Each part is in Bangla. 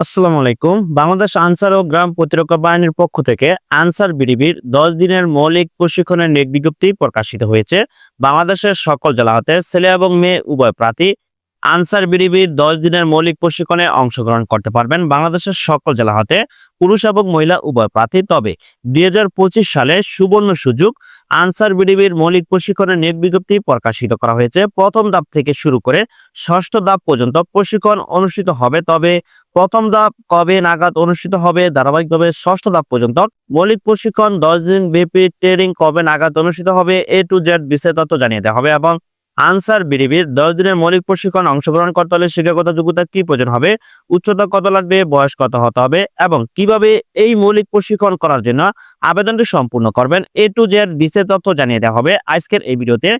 আসসালামু আলাইকুম। বাংলাদেশ আনসার ও গ্রাম প্রতিরক্ষা বাহিনীর পক্ষ থেকে আনসার বিডিবির দশ দিনের মৌলিক প্রশিক্ষণের নিয়োগ বিজ্ঞপ্তি প্রকাশিত হয়েছে। বাংলাদেশের সকল জেলা হতে ছেলে এবং মেয়ে উভয় প্রার্থী আনসার বিডিবির দশ দিনের মৌলিক প্রশিক্ষণে অংশগ্রহণ করতে পারবেন বাংলাদেশের সকল জেলা হতে, পুরুষ এবং মহিলা উভয় প্রার্থী। তবে দুই সালে সুবর্ণ সুযোগ আনসার বিডিবির মৌলিক প্রশিক্ষণের নিয়োগ বিজ্ঞপ্তি প্রকাশিত করা হয়েছে। প্রথম ধাপ থেকে শুরু করে ষষ্ঠ ধাপ পর্যন্ত প্রশিক্ষণ অনুষ্ঠিত হবে। তবে প্রথম ধাপ কবে নাগাদ অনুষ্ঠিত হবে ধারাবাহিকভাবে ষষ্ঠ ধাপ পর্যন্ত মৌলিক প্রশিক্ষণ দশ দিন ব্যাপী ট্রেনিং কবে নাগাদ অনুষ্ঠিত হবে এ টু জেড বিস্তারিত জানিয়ে দেওয়া হবে এবং আনসার বিডিবির দশ দিনের মৌলিক প্রশিক্ষণ অংশগ্রহণ করতে হলে শিক্ষাগত যোগ্যতা কি প্রয়োজন হবে? উচ্চতা কত লাগবে? বয়স কত হতে হবে? এবং কীভাবে এই মৌলিক প্রশিক্ষণ করার জন্য আবেদনটি সম্পূর্ণ করবেন? এ টু জেড বিস্তারিত তথ্য জানিয়ে দেওয়া হবে আজকের এই ভিডিওতে।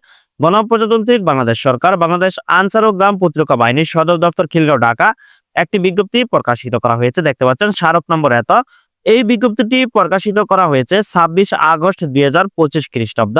গণপ্রজাতন্ত্রী বাংলাদেশ সরকার, বাংলাদেশ আনসার ও গ্রাম প্রতিরক্ষা বাহিনীর সদর দপ্তর খিলগাঁও, ঢাকা। একটি বিজ্ঞপ্তি প্রকাশিত করা হয়েছে, দেখতে পাচ্ছেন স্মারক নম্বর এত। এই বিজ্ঞপ্তিটি প্রকাশিত করা হয়েছে ছাব্বিশ আগস্ট দুই হাজার পঁচিশ খ্রিস্টাব্দ।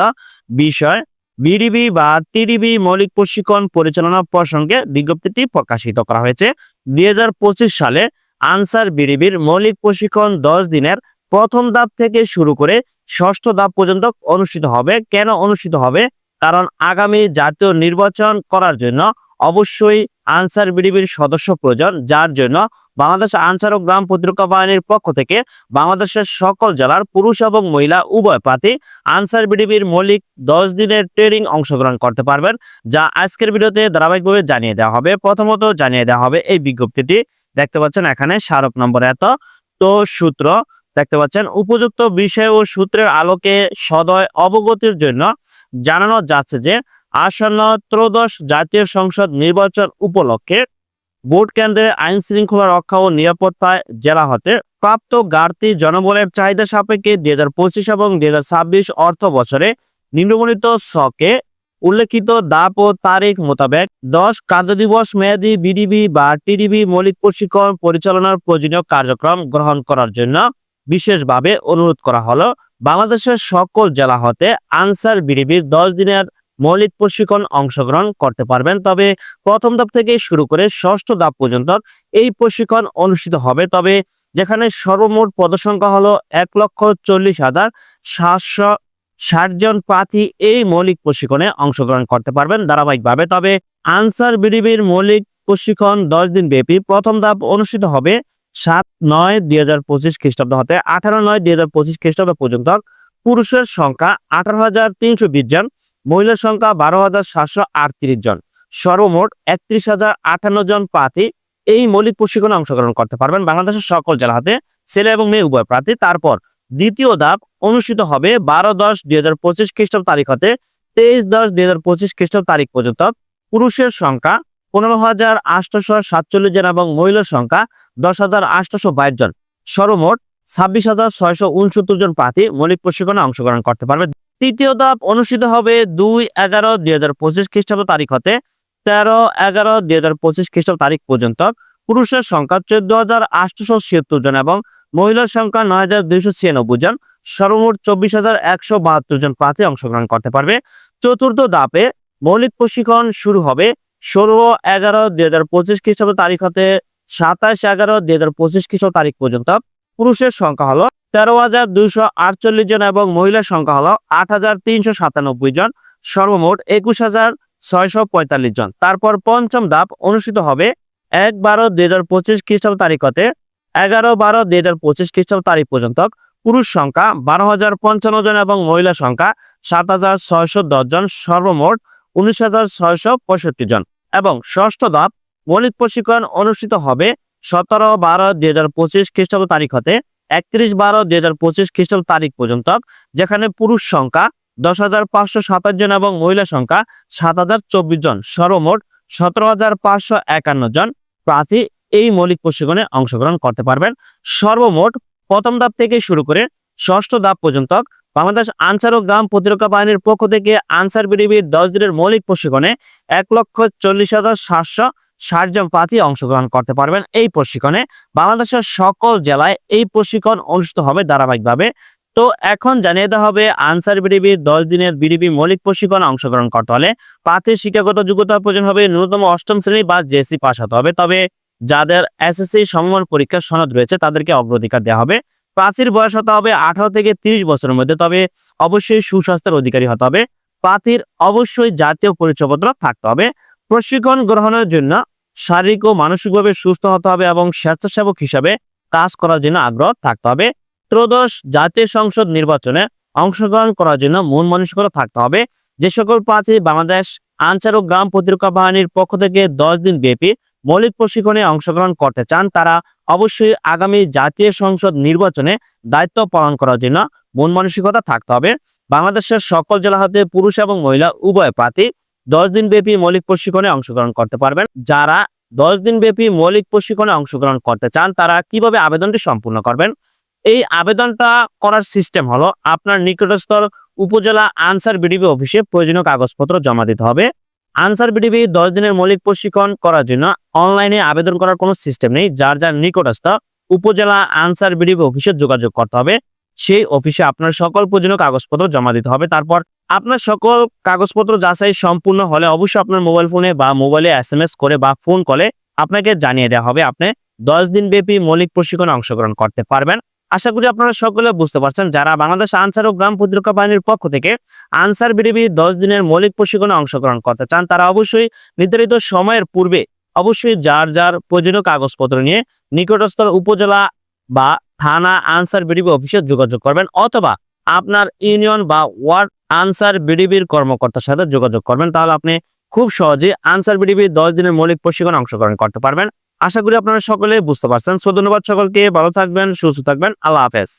বিষয় বিডিবি বা টিডিবি মৌলিক প্রশিক্ষণ পরিচালনা প্রসঙ্গে বিজ্ঞপ্তিটি প্রকাশিত করা হয়েছে। দুই হাজার পঁচিশ সালে আনসার বিডিবির মৌলিক প্রশিক্ষণ দশ দিনের প্রথম ধাপ থেকে শুরু করে ষষ্ঠ দাপ পর্যন্ত অনুষ্ঠিত হবে। কেন অনুষ্ঠিত হবে? কারণ আগামী জাতীয় নির্বাচন করার জন্য অবশ্যই আনসার বিডিবির সদস্য প্রয়োজন, যার জন্য বাংলাদেশ আনসার ও গ্রাম প্রতিরক্ষা বাহিনীর পক্ষ থেকে বাংলাদেশের সকল জেলার পুরুষ এবং মহিলা উভয় প্রার্থী আনসার বিডিবির মৌলিক দশ দিনের ট্রেনিং অংশগ্রহণ করতে পারবেন, যা আজকের ভিডিওতে ধারাবাহিকভাবে জানিয়ে দেওয়া হবে। প্রথমত জানিয়ে দেওয়া হবে এই বিজ্ঞপ্তিটি। দেখতে পাচ্ছেন এখানে স্মারক নম্বর এত। তো সূত্র, দেখতে পাচ্ছেন, উপযুক্ত বিষয় ও সূত্রের আলোকে সদয় অবগতির জন্য জানানো যাচ্ছে যে আসন্ন ত্রয়োদশ জাতীয় সংসদ নির্বাচন উপলক্ষে ভোট কেন্দ্রে আইন শৃঙ্খলা রক্ষা ও নিরাপত্তায় জেলা হতে প্রাপ্ত ঘাটতি জনবলের চাহিদা সাপেক্ষে দুই হাজার পঁচিশ এবং দুই হাজার ছাব্বিশ অর্থ বছরে নিম্নবর্ণিত ছকে উল্লেখিত দাপ ও তারিখ মোতাবেক দশ কার্যদিবস মেয়াদী বিডিবি বা টিডিবি মৌলিক প্রশিক্ষণ পরিচালনার প্রয়োজনীয় কার্যক্রম গ্রহণ করার জন্য বিশেষভাবে অনুরোধ করা হলো। বাংলাদেশের সকল জেলা হতে আনসার বিডিবির দশ দিনের মৌলিক প্রশিক্ষণ অংশগ্রহণ করতে পারবেন। তবে প্রথম ধাপ থেকে শুরু করে ষষ্ঠ ধাপ পর্যন্ত এই প্রশিক্ষণ অনুষ্ঠিত হবে। তবে যেখানে সর্বমোট পদসংখ্যা হলো এক লক্ষ চল্লিশ হাজার সাতশো ষাট জন প্রার্থী এই মৌলিক প্রশিক্ষণে অংশগ্রহণ করতে পারবেন ধারাবাহিকভাবে। তবে আনসার বিডিবির মৌলিক প্রশিক্ষণ দশ দিন ব্যাপী প্রথম ধাপ অনুষ্ঠিত হবে সাত নয় দুই হাজার পঁচিশ খ্রিস্টাব্দ হতে আঠারো নয় দুই হাজার পঁচিশ খ্রিস্টাব্দ পর্যন্ত। পুরুষের সংখ্যা আঠারো হাজার তিনশো বিশ জন, মহিলার সংখ্যা বারো হাজার সাতশো আটত্রিশ জন। সর্বমোট একত্রিশ হাজার আটান্ন জন প্রার্থী এই মৌলিক প্রশিক্ষণে অংশগ্রহণ করতে পারবেন বাংলাদেশের সকল জেলা হাতে, ছেলে এবং মেয়ে উভয় প্রার্থী। তারপর দ্বিতীয় ধাপ অনুষ্ঠিত হবে বারো দশ দুই হাজার পঁচিশ খ্রিস্টাব্দ তারিখ হতে, তেইশ দশ দুই হাজার পঁচিশ খ্রিস্টাব্দ তারিখ পর্যন্ত। পুরুষের সংখ্যা পনেরো হাজার আটশোশো সাতচল্লিশ জন এবং মহিলার সংখ্যা দশ হাজার আটশোশো বাইশ জন। সর্বমোট ছাব্বিশ হাজার ছয়শো উনসত্তর জন প্রার্থী মৌলিক প্রশিক্ষণে অংশগ্রহণ করতে পারবে। তৃতীয় ধাপ অনুষ্ঠিত হবে দুই এগারো দুই হাজার পঁচিশ খ্রিস্টাব্দ তারিখ হতে তেরো এগারো দুই হাজার পঁচিশ খ্রিস্টাব্দ তারিখ পর্যন্ত। পুরুষের সংখ্যা চোদ্দ হাজার আটশোশো ছিয়াত্তর জন এবং মহিলার সংখ্যা নয় হাজার দুইশো ছিয়ানব্বই জন। সর্বমোট চব্বিশ হাজার একশো বাহাত্তর জন প্রার্থী অংশগ্রহণ করতে পারবে। চতুর্থ ধাপে মৌলিক প্রশিক্ষণ শুরু হবে ষোলো এগারো দুই হাজার পঁচিশ খ্রিস্টাব্দ তারিখ হতে সাতাশ এগারো দুই হাজার পঁচিশ খ্রিস্টাব্দ তারিখ পর্যন্ত। পুরুষের সংখ্যা হলো তেরো হাজার দুইশো আটচল্লিশ জন এবং মহিলার সংখ্যা হলো আট হাজার তিনশো সাতানব্বই জন। সর্বমোট একুশ হাজার ছয়শো পঁয়তাল্লিশ জন। তারপর পঞ্চম ধাপ অনুষ্ঠিত হবে এক বারো দুই হাজার পঁচিশ খ্রিস্টাব্দ তারিখতে এগারো বারো দুই হাজার পঁচিশ খ্রিস্টাব্দ তারিখ পর্যন্ত পুরুষ সংখ্যা বারো হাজার পঞ্চান্ন জন এবং মহিলা সংখ্যা সাত হাজার ছয়শো দশ জন। সর্বমোট উনিশ হাজার ছয়শো পঁয়ষট্টি জন। এবং ষষ্ঠ ধাপ গণিত প্রশিক্ষণ অনুষ্ঠিত হবে সতেরো বারো দুই হাজার পঁচিশ খ্রিস্টাব্দ তারিখ হতে একত্রিশ বারো দুই হাজার পঁচিশ খ্রিস্টাব্দ তারিখ পর্যন্ত, যেখানে পুরুষ সংখ্যা দশ হাজার পাঁচশো সাতাশ জন এবং মহিলা সংখ্যা সাত হাজার চব্বিশ জন। সর্বমোট সতেরো হাজার পাঁচশো একান্ন জন প্রার্থী এই মৌলিক প্রশিক্ষণে অংশগ্রহণ করতে পারবেন। সর্বমোট প্রথম ধাপ থেকে শুরু করে ষষ্ঠ ধাপ পর্যন্ত বাংলাদেশ আনসার ও গ্রাম প্রতিরক্ষা বাহিনীর পক্ষ থেকে আনসার বিডিবির দশ দিনের মৌলিক প্রশিক্ষণে এক লক্ষ চল্লিশ হাজার সাতশো ষাট জন প্রার্থী অংশগ্রহণ করতে পারবেন এই প্রশিক্ষণে। বাংলাদেশের সকল জেলায় এই প্রশিক্ষণ অনুষ্ঠিত হবে ধারাবাহিকভাবে। তো এখন জানিয়ে দেওয়া হবে, আনসার বিডিবির দশ দিনের বিডিবি মৌলিক প্রশিক্ষণে অংশগ্রহণ করতে হলে প্রার্থীর শিক্ষাগত যোগ্যতা প্রয়োজন হবে ন্যূনতম অষ্টম শ্রেণি বা জেসি পাস হতে হবে। তবে যাদের এসএসসি সমমান পরীক্ষার সনদ রয়েছে তাদেরকে অগ্রাধিকার দেওয়া হবে। প্রার্থীর বয়স হতে হবে আঠারো থেকে তিরিশ বছরের মধ্যে, তবে অবশ্যই সুস্বাস্থ্যের অধিকারী হতে হবে। প্রার্থীর অবশ্যই জাতীয় পরিচয়পত্র থাকতে হবে। প্রশিক্ষণ গ্রহণের জন্য শারীরিক ও মানসিকভাবে সুস্থ হতে হবে এবং স্বেচ্ছাসেবক হিসাবে কাজ করার জন্য আগ্রহ থাকতে হবে। ত্রয়োদশ জাতীয় সংসদ নির্বাচনে অংশগ্রহণ করার জন্য মন মানসিকতা থাকতে হবে। যে সকল প্রার্থী বাংলাদেশ আনসার ও গ্রাম প্রতিরক্ষা বাহিনীর পক্ষ থেকে দশ দিন ব্যাপী মৌলিক প্রশিক্ষণে অংশগ্রহণ করতে চান, তারা অবশ্যই আগামী জাতীয় সংসদ নির্বাচনে দায়িত্ব পালন করার জন্য মন মানসিকতা থাকতে হবে। বাংলাদেশের সকল জেলা হতে পুরুষ এবং মহিলা উভয় প্রার্থী দশ দিন ব্যাপী মৌলিক প্রশিক্ষণে অংশগ্রহণ করতে পারবেন। যারা দশ দিন ব্যাপী মৌলিক প্রশিক্ষণে অংশগ্রহণ করতে চান, তারা কীভাবে আবেদনটি সম্পূর্ণ করবেন? এই আবেদনটা করার সিস্টেম হলো, আপনার নিকটস্থ উপজেলা আনসার বিডিবি অফিসে প্রয়োজনীয় কাগজপত্র জমা দিতে হবে। আনসার বিডিবি দশ দিনের মৌলিক প্রশিক্ষণ করার জন্য অনলাইনে আবেদন করার কোনো সিস্টেম নেই। যার যার নিকটস্থ উপজেলা আনসার বিডিবি অফিসে যোগাযোগ করতে হবে। সেই অফিসে আপনার সকল প্রয়োজনীয় কাগজপত্র জমা দিতে হবে। তারপর আপনার সকল কাগজপত্র যাচাই সম্পূর্ণ হলে অবশ্যই আপনার মোবাইল ফোনে বা মোবাইলে এস করে বা ফোন কলে আপনাকে জানিয়ে দেওয়া হবে। আপনি দশ দিন ব্যাপী মৌলিক প্রশিক্ষণে অংশগ্রহণ করতে পারবেন। আশা করি আপনারা সকলে বুঝতে পারছেন, যারা বাংলাদেশ আনসার ও গ্রাম প্রতিরক্ষা বাহিনীর পক্ষ থেকে আনসার বিডিবি দশ দিনের মৌলিক প্রশিক্ষণে অংশগ্রহণ করতে চান, তারা অবশ্যই নির্ধারিত সময়ের পূর্বে অবশ্যই যার যার প্রয়োজনীয় কাগজপত্র নিয়ে নিকটস্থ উপজেলা বা থানা আনসার বিডিবি অফিসে যোগাযোগ করবেন অথবা আপনার ইউনিয়ন বা ওয়ার্ড আনসার বিডিবির কর্মকর্তার সাথে যোগাযোগ করবেন। তাহলে আপনি খুব সহজে আনসার বিডিবির দশ দিনের মৌলিক প্রশিক্ষণ অংশগ্রহণ করতে পারবেন। আশা করি আপনারা সকলে বুঝতে পারছেন। সো, ধন্যবাদ সকলকে। ভালো থাকবেন, সুস্থ থাকবেন। আল্লাহ হাফেজ।